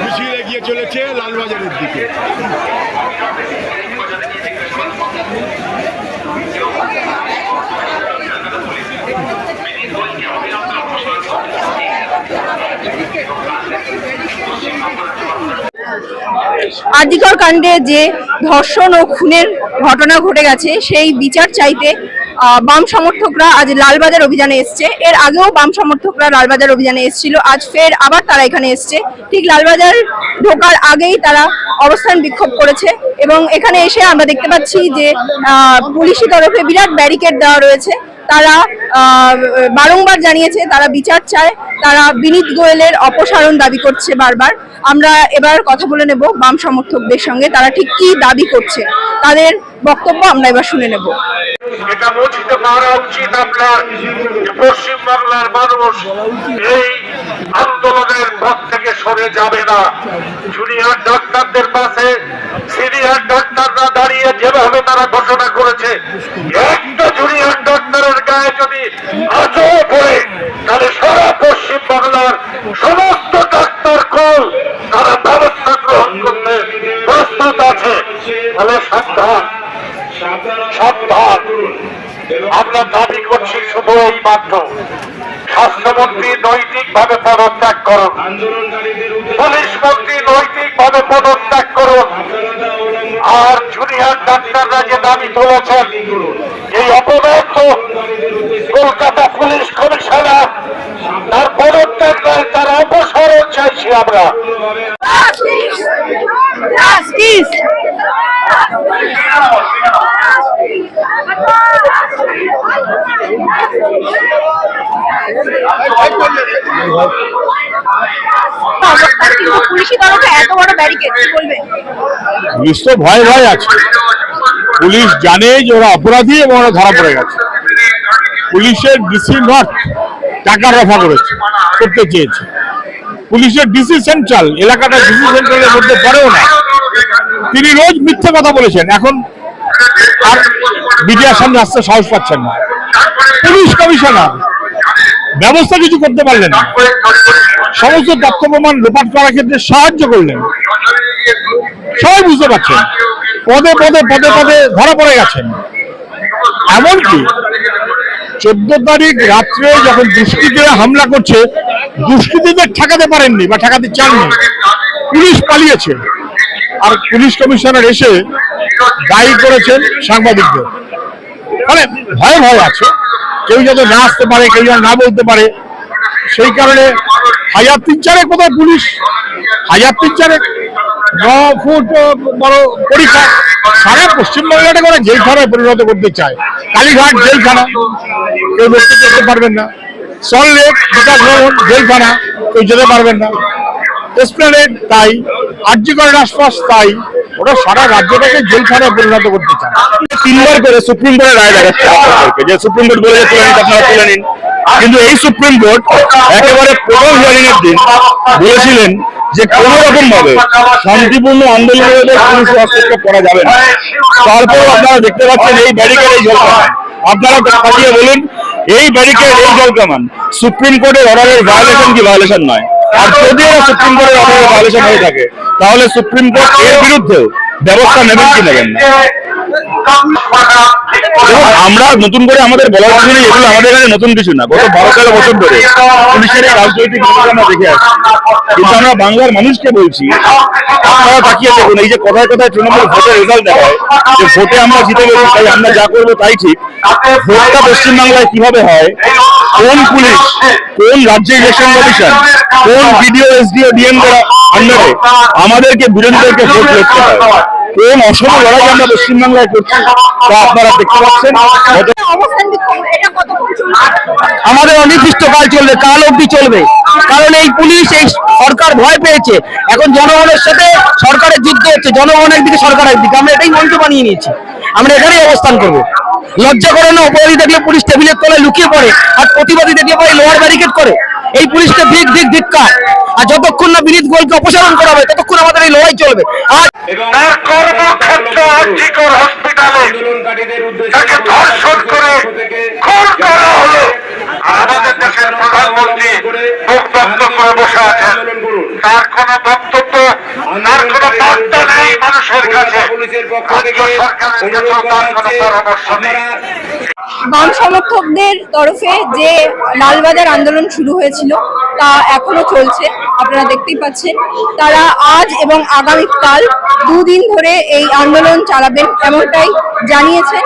মিছিল এগিয়ে চলেছে লালবাজারের দিকে আর্জিকর কাণ্ডে যে ধর্ষণ ও খুনের ঘটনা ঘটে গেছে, সেই বিচার চাইতে বাম সমর্থকরা আজ লালবাজার অভিযানে এসছে। এর আগেও বাম সমর্থকরা লালবাজার অভিযানে এসেছিল, আজ ফের আবার তারা এখানে এসছে। ঠিক লালবাজার ঢোকার আগেই তারা অবস্থান বিক্ষোভ করেছে এবং এখানে এসে আমরা দেখতে পাচ্ছি যে পুলিশি তরফে বিরাট ব্যারিকেড দেওয়া রয়েছে। তারা বারংবার জানিয়েছে তারা বিচার চায়, তারা বিনীত গোয়েলের অপসারণ দাবি করছে বারবার। আমরা এবার কথা বলে নেব বাম সমর্থকদের সঙ্গে, তারা ঠিক কি দাবি করছে। তাদের বক্তব্য আমরা এবার শুনে নেব। এটা বুঝতে পারা উচিত আপনার পশ্চিম বাংলার মানুষ এই আন্দোলনের পথ থেকে সরে যাবে না। জুনিয়র ডাক্তারদের পাশে সিনিয়র ডাক্তাররা দাঁড়িয়ে যেভাবে তারা ঘোষণা করেছে, একটা জুনিয়র ডাক্তারের গায়ে যদি আজও পড়ে, তাহলে সারা পশ্চিম বাংলার সমস্ত ডাক্তার কল তারা ব্যবস্থা গ্রহণ করতে প্রস্তুত আছে। তাহলে সাবধান সাবধান। আমরা দাবি করছি শুধু এই মাত্র। স্বাস্থ্যমন্ত্রী নৈতিক ভাবে পদত্যাগ করুন। পুলিশ মন্ত্রী নৈতিক ভাবে পদত্যাগ করুন। আর জুনিয়র ডাক্তাররা যে দাবি তুলেছেন, এই অপদার্থ কলকাতা পুলিশ কমিশনার, তার পদত্যাগ নয়, তার অপসারণ চাইছি আমরা! পুলিশি তো ভয় ভয় আছে। পুলিশ জানে যে ওরা অপরাধী এবং ওরা ধরা পড়ে গেছে। পুলিশের ডিসি নট টাকা রফা করেছে, করতে চেয়েছে। পুলিশের ডিসি সেন্ট্রাল এলাকাটা ডিসি সেন্ট্রালের মধ্যে পড়েও না। তিনি রোজ মিথ্যে কথা বলেছেন। এখন আর মিডিয়ার সামনে আসতে সাহস পাচ্ছেন না। পুলিশ কমিশনার, ব্যবস্থা কিছু করতে পারলেন সমস্ত তথ্য প্রমাণ লোপাট করার ক্ষেত্রে সাহায্য করলেন। সবাই বুঝতে পারছেন, পদে পদে পদে পদে ধরা পড়ে গেছেন। এমনকি চোদ্দ তারিখ রাত্রে যখন দুষ্কৃতীরা হামলা করছে, দুষ্কৃতীদের ঠেকাতে পারেননি বা ঠেকাতে চাননি। পুলিশ পালিয়েছে। আর পুলিশ কমিশনার এসে দায়ী করেছেন সাংবাদিকদের। মানে ভয় ভয় আছে। কেউ যাতে না আসতে পারে, কেউ যেন না বলতে পারে। সেই কারণে হাজার তিন চারে কোথায় পুলিশ, হাজার তিন চারে ন ফুট বড় পরীক্ষা সারা পশ্চিমবাংলাটা করে জেলখানায় পরিণত করতে চায়। কালীঘাট জেলখানা, কেউ বক্তব্য করতে পারবেন না। সল্টলেক বিকাশ ভবন জেলখানা, কেউ যেতে পারবেন না। এসপ্লেনেড তাই আর্যিকরের আশপাশ তাই। ওরা সারা রাজ্যটাকে পরিণত করতে তিনবার করে সুপ্রিম কোর্টের রায় দেখাচ্ছে আপনাদেরকে যে সুপ্রিম কোর্ট বলেছে তুলে নিতে আপনারা তুলে নিন। কিন্তু এই সুপ্রিম কোর্ট একেবারে প্রথম হিয়ারিং এর দিন বলেছিলেন যে কোন রকম ভাবে শান্তিপূর্ণ আন্দোলনের পুলিশ হস্তক্ষেপ করা যাবে না। তারপর আপনারা দেখতে পাচ্ছেন এই ব্যারিকেড এই জলকামান আপনারা কাটিয়ে বলুন, এই ব্যারিকেড এই জলকামান সুপ্রিম কোর্টের অর্ডারের ভায়োলেশন কি ভায়োলেশন নয়। আর যদি সুপ্রিম কোর্টের অর্ডারের ভায়োলেশন হয়ে থাকে তাহলে সুপ্রিম কোর্ট এর বিরুদ্ধে ব্যবস্থা নেবেন কি নেবেন না? আমরা নতুন করে আমাদের বলার কিছু নেই এগুলো আমাদের কাছে নতুন কিছু না। গত বারো তেরো বছর ধরে পুলিশের রাজনৈতিক আমরা দেখে আসছি। কিন্তু আমরা বাংলার মানুষকে বলছি আপনারা তাকিয়ে দেখুন এই যে কথায় কথায় তৃণমূল ভোটের রেজাল্ট দেখায় যে ভোটে আমরা জিতে গেছি তাই আমরা যা করব তাই ঠিক। ভোটটা পশ্চিমবাংলায় কীভাবে হয় কোন পুলিশ, কোন রাজ্যের ইলেকশন কমিশন কোন বিডিও, এসডিও, ডিএম আন্ডারে আমাদেরকে, বিরোধীদেরকে ভোট লড়তে হয়? কোন অসম লড়াই আমরা পশ্চিমবাংলায় করছি তা আপনারা দেখতে পাচ্ছেন। আমাদের অনির্দিষ্টকাল চলবে, কাল অব্দি চলবে। কারণ এই পুলিশ, এই সরকার ভয় পেয়েছে। এখন জনগণের সাথে সরকারের যুদ্ধ হচ্ছে, জনগণ দিকে সরকার একদিকে। আমরা এটাই মঞ্চ বানিয়ে নিয়েছি। আমরা এখানেই অবস্থান করব। লজ্জা করে না, অপরাধী দেখলে পুলিশ টেবিলের তলায় লুকিয়ে পড়ে, আর প্রতিবাদী দেখলে পরে লোহার ব্যারিকেড করে। এই পুলিশকে ধিক ধিক ধিক্কার আর যতক্ষণ না বিনীত গোলকে অপসারণ করা হবে, ততক্ষণ আমাদের এই লড়াই চলবে। আর তার আমাদের দেশের প্রধানমন্ত্রী মুখ করে বসে আছেন। তার কোনো বক্তব্য তার কোনো বার্তা নেই মানুষের কাছে। বাম সমর্থকদের তরফে যে লালবাজার আন্দোলন শুরু হয়েছিল তা এখনও চলছে আপনারা দেখতেই পাচ্ছেন। তারা আজ এবং আগামীকাল দুদিন ধরে এই আন্দোলন চালাবেন এমনটাই জানিয়েছেন